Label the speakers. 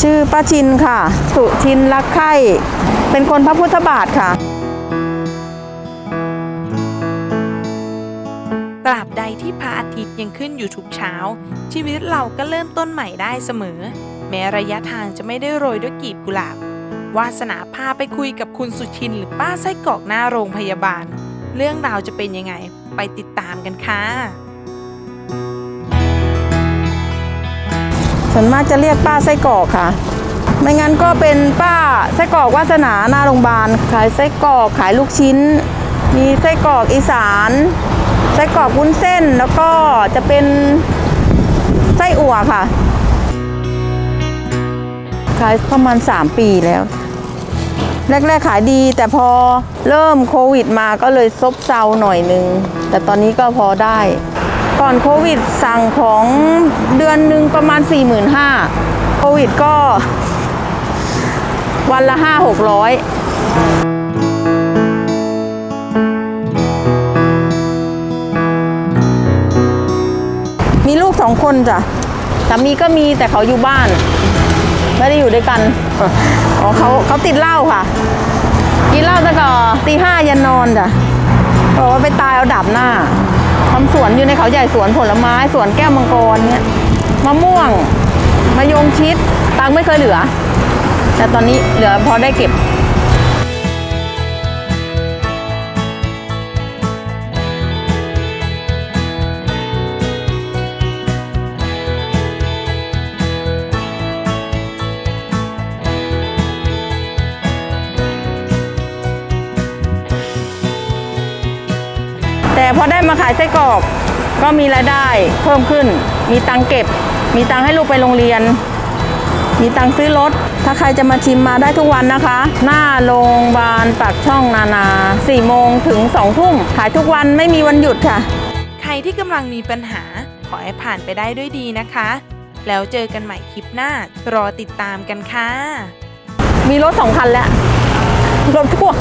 Speaker 1: ชื่อป้าชินค่ะ สุชินรักไข่เป็นคนพระพุทธบาทค่ะ
Speaker 2: ตราบใดที่พระอาทิตย์ยังขึ้นอยู่ทุกเช้า ชีวิตเราก็เริ่มต้นใหม่ได้เสมอ แม้ระยะทางจะไม่ได้โรยด้วยกลีบกุหลาบ วาสนาพาไปคุยกับคุณสุชินหรือป้าไส้กรอกหน้าโรงพยาบาล เรื่องราวจะเป็นยังไง ไปติดตามกันค่ะ
Speaker 1: ส่วนมากจะเรียกป้าไส้กรอกค่ะ ไม่งั้นก็เป็นป้าไส้กรอกวาสนาหน้าโรงพยาบาลขายไส้กรอกขายลูกชิ้น มีไส้กรอกอีสานไส้กรอกวุ้นเส้นแล้วก็จะเป็นไส้อั่วค่ะ ขายประมาณ 3 ปีแล้ว แรกๆขายดีแต่พอเริ่มโควิดมาก็เลยซบเซาหน่อยนึง แต่ตอนนี้ก็พอได้ ก่อนโควิดสั่งของเดือนหนึ่งประมาณ 45,000โควิดก็วันละ 5 600มีลูกสองคนจ้ะสามีก็มีแต่เขาอยู่บ้าน ไม่ได้อยู่ด้วยกัน อ๋อเขาเขาติดเหล้าค่ะ กินเหล้าตั้งแต่ตีห้ายันนอนจ้ะบอกว่าไปตายเอาดับหน้า ทำสวนอยู่ในเขาใหญ่สวนผลไม้สวนแก้วมังกรเนี่ยมะม่วงมะยงชิดตังไม่เคยเหลือ แต่ตอนนี้เหลือพอได้เก็บ แต่พอได้มาขายไส้กรอกก็มีรายได้เพิ่มขึ้น มีตังค์เก็บ มีตังค์ให้ลูกไปโรงเรียน มีตังค์ซื้อรถ ถ้าใครจะมาชิมมาได้ทุกวันนะคะ หน้าโรงพยาบาลปากช่องนานา4โมงถึง2ทุ่มขายทุกวันไม่มีวันหยุดค่ะ
Speaker 2: ใครที่กำลังมีปัญหาขอให้ผ่านไปได้ด้วยดีนะคะ แล้วเจอกันใหม่คลิปหน้ารอติดตามกันค่ะ
Speaker 1: มีรถสองคันแล้ว รถพ่วง